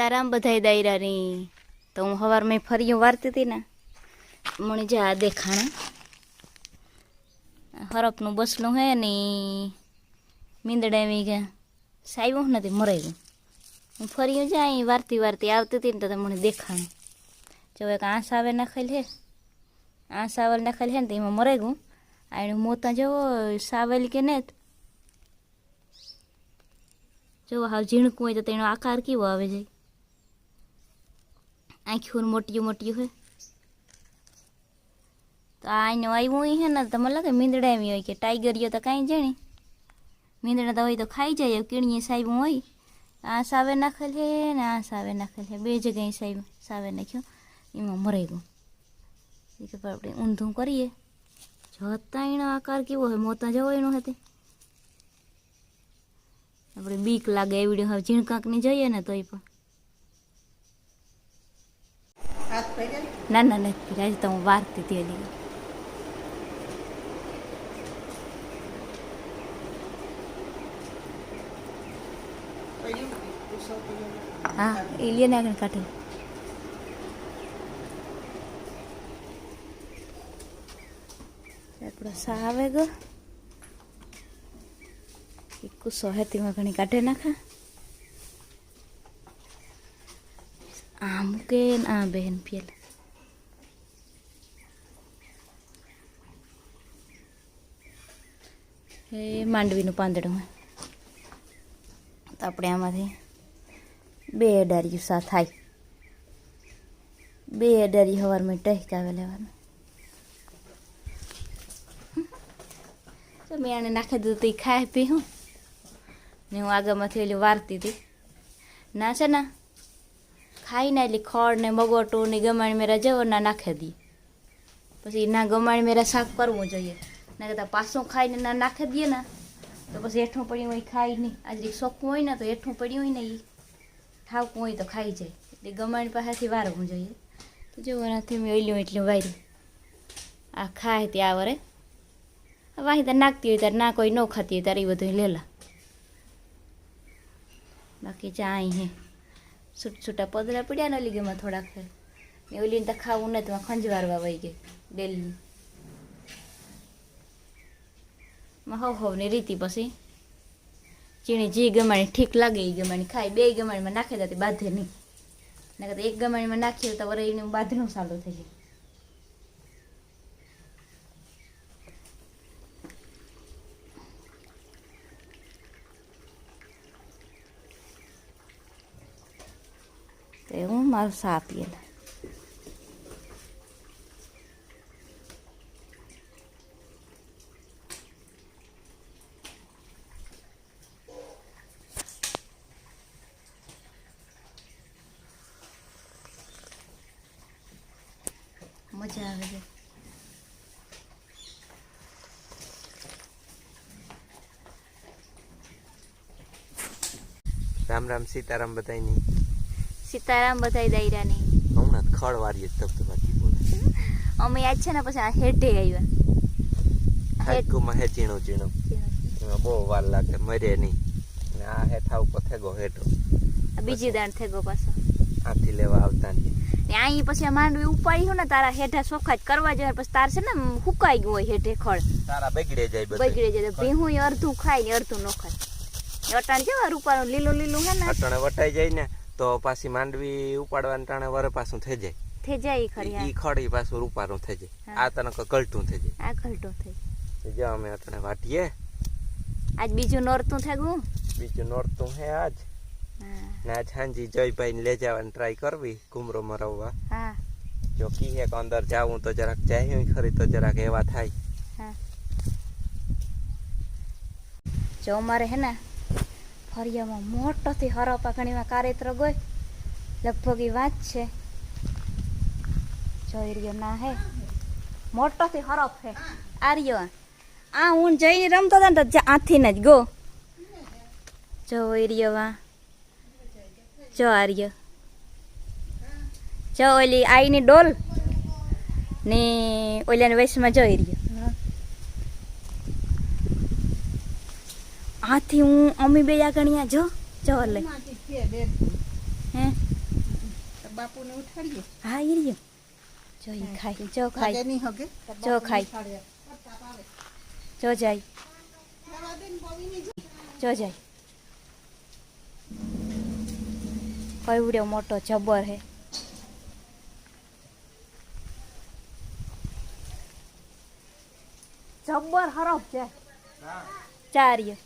સીતારામ બધાય દાયરાની તો હું સવાર મેં ફરી વારતી હતી ને. મને જે આ દેખાણા. હરપનું બસલું હે ને મીંદડા એવી કે સાવ્યું નથી મરાઈ ગયું હું ફરી જાય વારતી વારતી આવતી હતી ને તો મને દેખાણું. જો એક આંસ આવે નાખેલ હે. આંસ આવેલ નાખેલ હે ને તો એમાં મરાઈ ગયું આ એનું મોતા જેવો સાવેલ કે ને જો હાવ ઝીણકું હોય તો તેનો આકાર કેવો આવે જાય? આંખ્યું મોટિયું મોટિયું હોય તો આ એનું આવ્યું હોય છે ને તો મને લાગે મીંદડા એવી હોય કે ટાઈગરીઓ તો કાંઈ જાણે મીંદડા તો હોય તો ખાઈ જાય કીણીએ સાહેબ હોય આ સાવે નાખેલ છે ને આ સાવે નાખેલ છે બે જગ્યાએ સાહેબ સાવે નાખ્યો એમાં મરાઈ ગયું એ કે પણ આપણે ઊંધું કરીએ જોતા એનો આકાર કેવો હોય મોતા જેવો એનો હતી આપણે બીક લાગે એવડી હવે ઝીણકાકની જોઈએ ને તોય પણ ના ના નથી આજે તો હું વારતી હતી હજી હા એ લે ને આગળ કાઢો આપણો સા આવે ગયો કુસો હેતીમાં ઘણી કાઢે નાખા આ મૂકે આ બહેન પેલ એ માંડવીનું પાંદડું. તો આપણે આમાંથી બે અડારિયું સા થાય બે અડારી હવારમાં ટહેકાવે લેવાનું. તો મેં આને નાખી દીધું તો ખાય પી હું. ને હું આગળમાંથી ઓલી વારતી હતી ના છે ને. ખાઈ ના એટલી ખડ ને મગોટું ને ગમાણી મેરા જવો ના નાખી દઈએ પછી ના ગમાણી મેરા શાક કરવું જોઈએ. ના કરતાં પાછું ખાઈને ના નાખી દઈએ ને તો પછી હેઠું પડ્યું હોય ખાઈ નહીં. આજે શોખું હોય ને તો હેઠું પડ્યું હોય ને એ ઠાવકું હોય તો ખાઈ જાય. એટલે ગમાણી પાસેથી વારવું જોઈએ. તો જો એનાથી મેં ઓલ્યું એટલું વાર્યું આ ખાય ત્યાં વરે વાહી ત્યાં નાખતી હોય ત્યારે ના કોઈ ન ખાતી હોય ત્યારે એ બધું લેલા. બાકી ચા અહીં હે. છૂટ છૂટા પદલા પડ્યા ને ઓલી ગેમાં થોડાક મેં ઓલીને તો ખાવું નથી ખંજવારવા વહી ગઈ, ડેલી માં હવ હવની રીતિ પછી. ચીણી જે ગમાણી ઠીક લાગે એ ગમાણી ખાય. બે ગમાણીમાં નાખી દેતી બાંધે નહીં. ના એક ગમાણીમાં નાખીએ તો વરે એનું બાંધનું સારું થઈ જાય. તો હું મારું સા પીએલા. મજા આવે છે. રામ રામ સીતારામ બધાયની. સીતારામ બધાય દાયરાની. હમણાં ખડ વારીએ ધબધબાટી બોલે. અમે યાદ છે ને પછી આ હેઠે આવ્યા. હાઈકુમાં હે ચીણો ચીણો બહુ વાર લાગે મરે નહીં. આ હેઠા ઉપર થેગો હેઠો. આ બીજી દાણ થેગો પાછો. આથી લેવા આવતા નહીં. ને અહીં પછી માંડવી ઉપાડી હોય ને તારા હેઠા સોખા જ કરવા જાય પછી તાર છે ને હુકાઈ ગયું હોય હેઠે ખડ. તારા બગડે જાય બગડે જાય ભીહું અડધું ખાય ને અડધું ન ખાય. અટાણ કેવા રૂપાનું લીલું લીલું હે ને? અટણે વટાઈ જાય ને તો પાછી માંડવી ઉપાડવાની ટાણે વર પાછું થઈ જાય. થઈ જાય ખરી ઈ ખડ પાછું રૂપારું થઈ જાય. આ તને ગલટું થઈ જાય. આ કલટું થઈ જાય. જો અમે અટણે વાટીએ. આજ બીજું નોરતું ગયું બીજું નોરતું હે આજ. હા. ને આજ જયભાઈ ને લઈ જવાની ટ્રાય કરવી કુમરો મરવવા. હા. જો કીએ કે અંદર જાવું તો જરાક જાય ખરી તો જરાક એવા થાય. જો અમારે હે ને ફરિયામાં મોટોથી હરપા ઘણીમાં કારેત્ર ગોય. લગભગ એ વાત છે. જોઈ રહ્યો ના હે. મોટોથી હરફ હે આ રહ્યો આ. હું જઈને રમતો હતા ને તો જા- ને જ ગો. જોઈ રહ્યો વા જો આ રહ્યો જો ઓલી આઈની ડોલ ને ઓલાને વયસમાં જોઈ રહ્યો આથી હું અમી બે ગણ્યા જો જો લે માટી છે બેન હે બાપુને ઉઠાડીએ હા ઈ રહ્યો જો ઈ ખાય જો ખાય ખાય નહીં હગે જો ખાય. જો જાય જો જાય કઈવડ્યો મોટો જબર હે. જબર હરફ છે. ચાર્ય.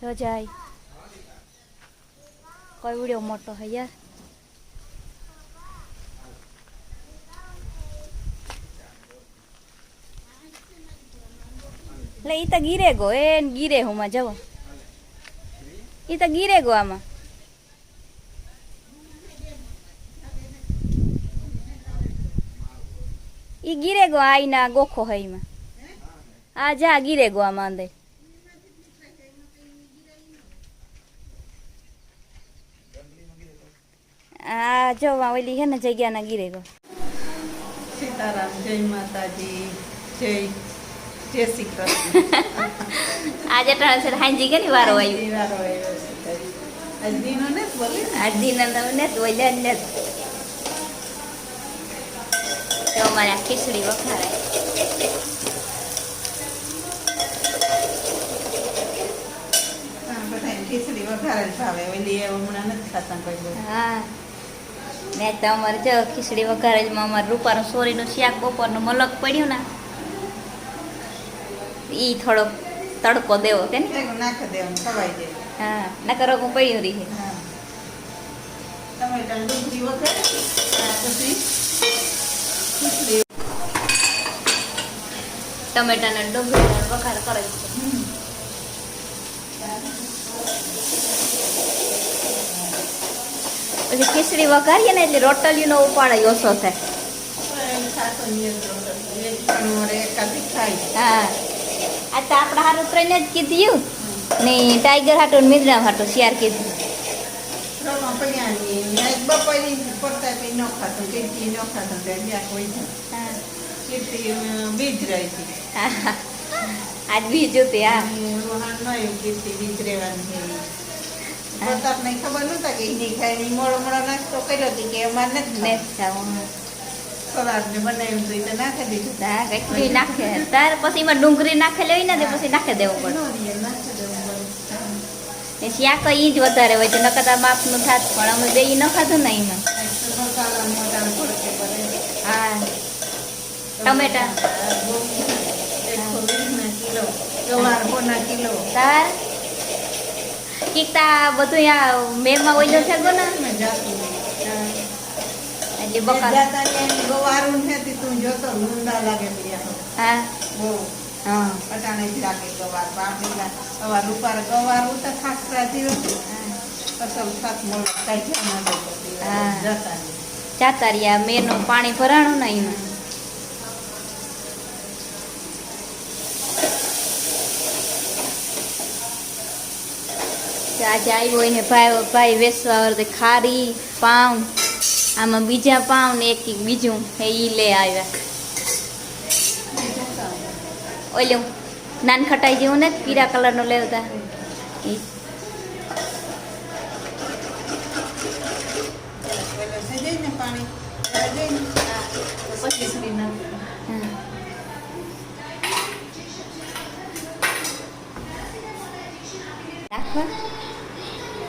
જો જાય કઈવડ્યો મોટો હે યાર. એટલે ઈ તો ગીરે ગો એ ગીરે હું માં જવો. ઈ તો ગીરે ગો આમાં. ઈ ગીરે ગો આઈના ગોખો હૈમાં આ જા ગીરે ગો આમાં અંદર. આ જો ઓલી હે ને જગ્યાના ગીરે ગો. સીતારામ, જય માતાજી, જય જય શ્રી કૃષ્ણ. આજે ત્રણ હાંજી કે વારો આવ્યો? વારો આવ્યો છે આજ દીનો ને બોલે ને? તો અમારે આ ખીચડી વખારાય ખીચડી વઘારે જ ભાવે. ઓલી એ હમણાં નથી ખાતા કોઈ હા. ને તો અમારે જો ખીચડી વઘારેજમાં અમારે રૂપાનું સોરીનું શાક બપોરનું મલક પડ્યું ને ઈ થોડોક તડકો દેવો કે ને? નાખી દેવાનું ખવાઈ દે હા ના કરો હું પડી રહી. હા. ટમેટા ડુંગળી વઘારે પછી ટમેટાના ટમેટાને ડુંગળી વઘાર કરે છે. પછી ખીચડી વઘારીએ ને એટલે રોટલીનો ઉપાડ ઓછો થાય. હા. આ તો આપણા હારું ત્રણે જ કીધું ને ટાઈગર હાટો ને મિદરામ હાટો શિયાર કીધું. આજ બીજ હતી હા, બીજ રહેવાની ખબર નતા કે મોડો મોડો નાસ્તો કર્યો કે અમારે નથી ખાવું. સલાડને બનાવ્યું તો એ નાખી દીધું. હા કંઈક નાખે. તાર પછી એમાં ડુંગળી નાખેલી હોય ને તે પછી નાખી દેવું પડે. શ્યા રીએ, નાખી દેવું પડે. ને શાક ઈ જ વધારે હોય છે નકર બાપનું થાત પણ અમે બે ન ખાધું ને એમાં હા. ટમેટા. કિલો. તાર? કીકતા બધું આ મેમાં ઓઈલો છે ગો ને. એટલે બકા ત્યાં ગવારું નથી તું જોતો ઊંડા લાગે હા? બહુ. હા. અટાણે જ લાગે ગવાર પાપડીલા ગવાર રૂપાર ગવારું તો ખાખરા થયો અસલ શાક મોડો કાંઈ ધ્યાન ન. જતા. જાતા રહ્યા મેનું પાણી ભરાણું ને એમાં. આજે આવ્યો એને ભાઈ ભાઈ વેસવા ખારી પાઉં. આમાં બીજા પાઉં ને એક એક બીજું એ લે આવ્યા ઓલું નાન ખટાઈ જેવું ને પીળા કલરનું લેવતા એ નાખવાનું. હા. રાખવા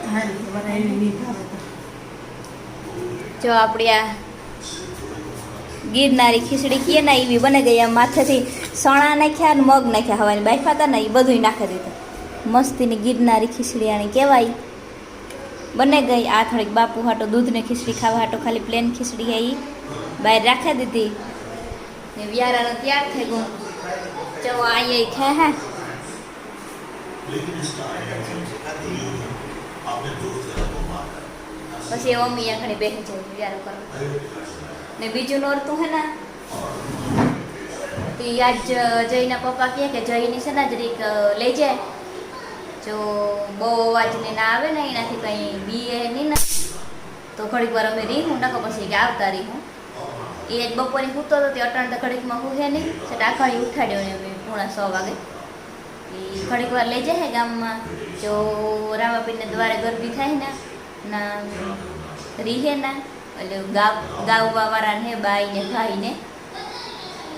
હારી તમારે એવી નહીં ભાવે તો. જો આપણી આ ગિરનારી ખીચડી કીએ ને એવી બને ગઈ આમ માથેથી સણા નાખ્યા ને મગ નાખ્યા હવાની. બાફા હતા ને એ બધું નાખી દીધું. મસ્તીની ગિરનારી ખીચડી આની કહેવાય. બને ગઈ. આ થોડીક બાપુ હાટો દૂધને ખીચડી ખાવા હાટો ખાલી પ્લેન ખીચડી ઈ. બહાર રાખી દીધી. ને વ્યારાનો તૈયાર થઈ ગયો. જો અહીંયા ખે હે. પછી મમ્મી આખણી બેસી જાય વિચાર કરવા ને બીજું નોરતું હે ને તો આજ જયના પપ્પા કહે કે જયની છે ને અ, લઈ જાય. જો બહુ અવાજ ને ના આવે ને એનાથી કંઈ બીએ નહીં ને તો ઘડીક વાર અમે રીહું નકો પછી કે આવતા રીહું. એ જ બપોરે સૂતો હતો તે અટાણ તો ઘડીકમાં હું હે નહીં છે આખાડી ઉઠાડ્યો ને અમે પૂણા સો વાગે. એ ઘડીક વાર લઈ જાય ગામમાં. જો રામાપીરને દ્વારે ગરબી થાય ને ના, રીહે ના. એટલે ગાવ ગાવવા વાળાને હે બાઈ ને, ભાઈ ને.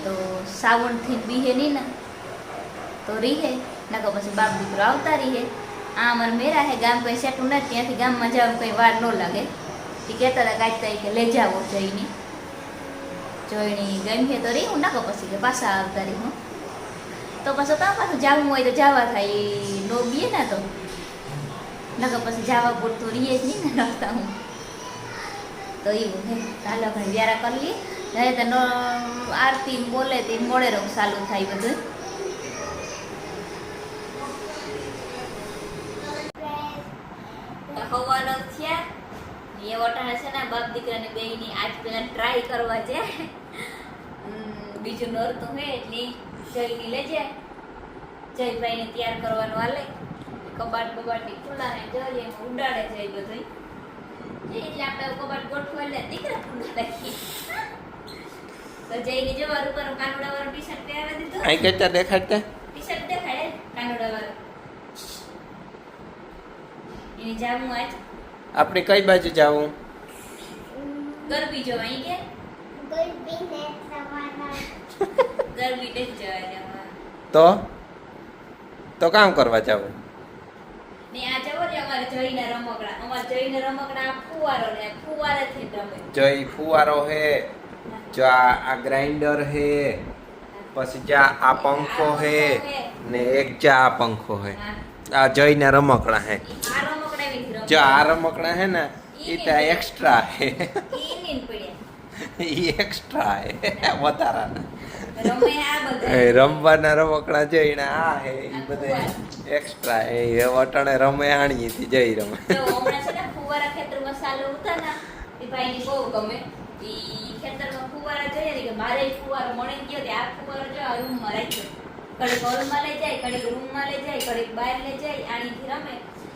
તો સાવણથી બીહે નહીં ને. તો રીહે. નકર પછી બાપ દીકરો આવતા રીહે. આ અમારે મેરા હે, ગામ કંઈ સેટું નથી. ત્યાંથી ગામમાં જવામાં કંઈ વાર ન લાગે. એ કહેતા હતા કાંઈક તરીકે લઈ જાવો જઈને. જોઈણી ગમી તો રહી. હું નાખો પછી કે પાછા આવતા રહી. હું તો પાછું તો પાછું જવું હોય તો જવા થાય. નો બીએ ને તો. નકર પછી જવા પૂરતું રહીએ જ નહીં ને રસ્તા હું. તો એવું હે ચાલો ભાઈ, વ્યારા કરી લઈએ. નહીં તો નો, આરતી બોલે તે મોડે રોગ ચાલુ થાય બધું. હવાનો થયા. એ વટાણા છે ને, બાપ દીકરાને બેયની આજ પેલા ટ્રાય કરવા છે. બીજું નોરતું હે એટલે જયની લેજે. જયભાઈને તૈયાર કરવાનું હાલે. કબાટ બબાટની ખુલ્લા ને જઈએ એમ ઉડાડે છે એ બધું એટલે આપણે કબાટ ગોઠવા એટલે દીકરા ખુલ્લા રાખીએ તો જઈને જો વારું પર કાનુડા વાળું ટી શર્ટ પહેરાવી દીધું. અહીં કેતા દેખાડતા? ટી શર્ટ દેખાડે કાનુડા વાળું એની જામું આજ આપણે કઈ બાજુ જાવું? ગરબી જોવા અહીં કે? ગરબી ડેક જવા જવા તો? તો કામ કરવા જાવું? ને જવો ને જઈને રમકડા અમારે જઈને રમકડા ફુવારો ને ફુવારે થી રમે જો ફુવારો હે જો આ ગ્રાઇન્ડર હે પછી જા આ પંખો હે ને એક જા આ પંખો હે. આ જઈને રમકડા હે. જો આ રમકડા હે ને એ તો એક્સ્ટ્રા હે. નીન એક્સ્ટ્રા હે વધારાના. એ રમવાના રમકડા જોઈને આ હે એ બધા એક્સ્ટ્રા હે એ અટાણે રમે આણીએ થી જઈ છે એ રમે.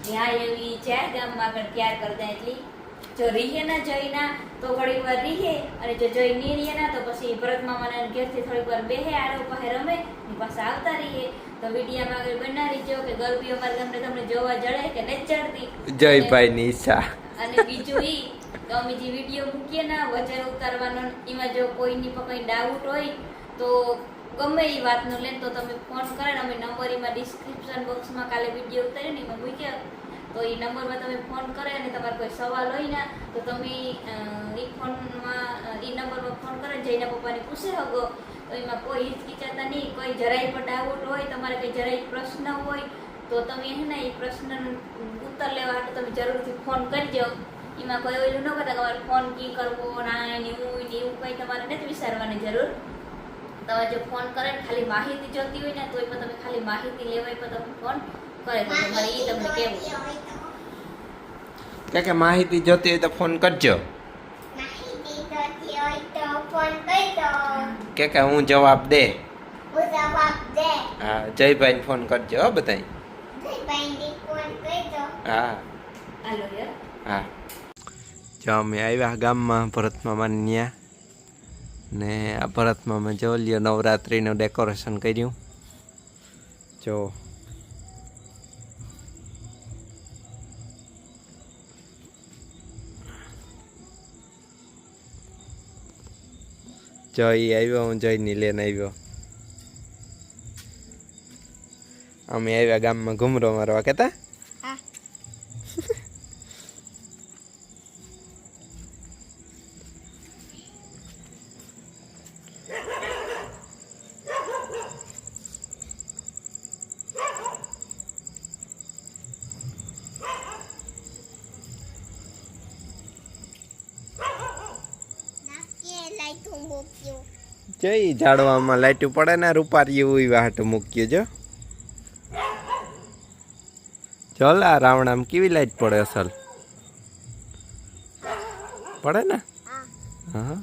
ત્યાં એવી ચાર ગામમાં આગળ તૈયાર કરતા એટલી. જો રીહે ના જઈ ના તો થોડીક વાર રીહે અને જો જઈ ની રીહે ના તો પછી ભરત મામાના ઘેરથી થોડીક વાર બેહે આરો પાસે રમે પાછા આવતા રહીએ તો વિડીયામાં આગળ બનાવી જો કે ગરબી અમારા ગામને તમને જોવા જડે કે નથી ચડતી જયભાઈ ની ઈચ્છા. અને બીજું ઈ તો અમે જે વીડિયો મૂકીએ ના વજન ઉતારવાનો એમાં જો કોઈની પર કંઈ ડાઉટ હોય તો ગમે એ વાતનો લે તો તમે ફોન કરે ને અમે નંબર એમાં ડિસ્ક્રિપ્શન બોક્સમાં કાલે વીડિયો ઉતારીને ને એમાં મૂક્યા તો એ નંબરમાં તમે ફોન કરે અને તમારો કોઈ સવાલ હોય ને, તો તમે એ ફોનમાં એ નંબરમાં ફોન કરે જઈને પપ્પાને પૂછી શકો. તો એમાં કોઈ હિચકિચાતા નહીં, કોઈ જરાય પણ ડાઉટ હોય, તમારે કંઈ જરાય પ્રશ્ન હોય, તો તમે હે ને એ પ્રશ્નનો ઉત્તર લેવા માટે તમે જરૂરથી ફોન કરજો એમાં કોઈ ઓલું ન કરતા તમારે ફોન કી કરવો ના ને એવું ને એવું કંઈ તમારે નથી વિચારવાની જરૂર. તમે જો ફોન કરે ખાલી માહિતી જોતી હોય ને, તો એમાં તમે ખાલી માહિતી લેવાય પણ તમે ફોન કરે તો તમારે એ તમને કેવું કે કે માહિતી જોતી હોય તો ફોન કરજો. કે કે હું જવાબ દે. હા જયભાઈ ફોન કરજો હો બધાય. હા. હા. જો અમે આવ્યા ગામમાં ભરત મામાની ન્યા. ને આ ભરત મામા જો લ્યો નવરાત્રિનું ડેકોરેશન કર્યું. જો જય આવ્યો હું જય નીલેન આવ્યો. અમે આવ્યા ગામમાં ઘૂમરો મારવા કેતા જય ઝાડવામાં લાઈટું પડે ને રૂપારી એવું વાટ મૂકીએ જો. ચલ આ રાવણામ કેવી લાઈટ પડે અસલ? પડે ને? હા.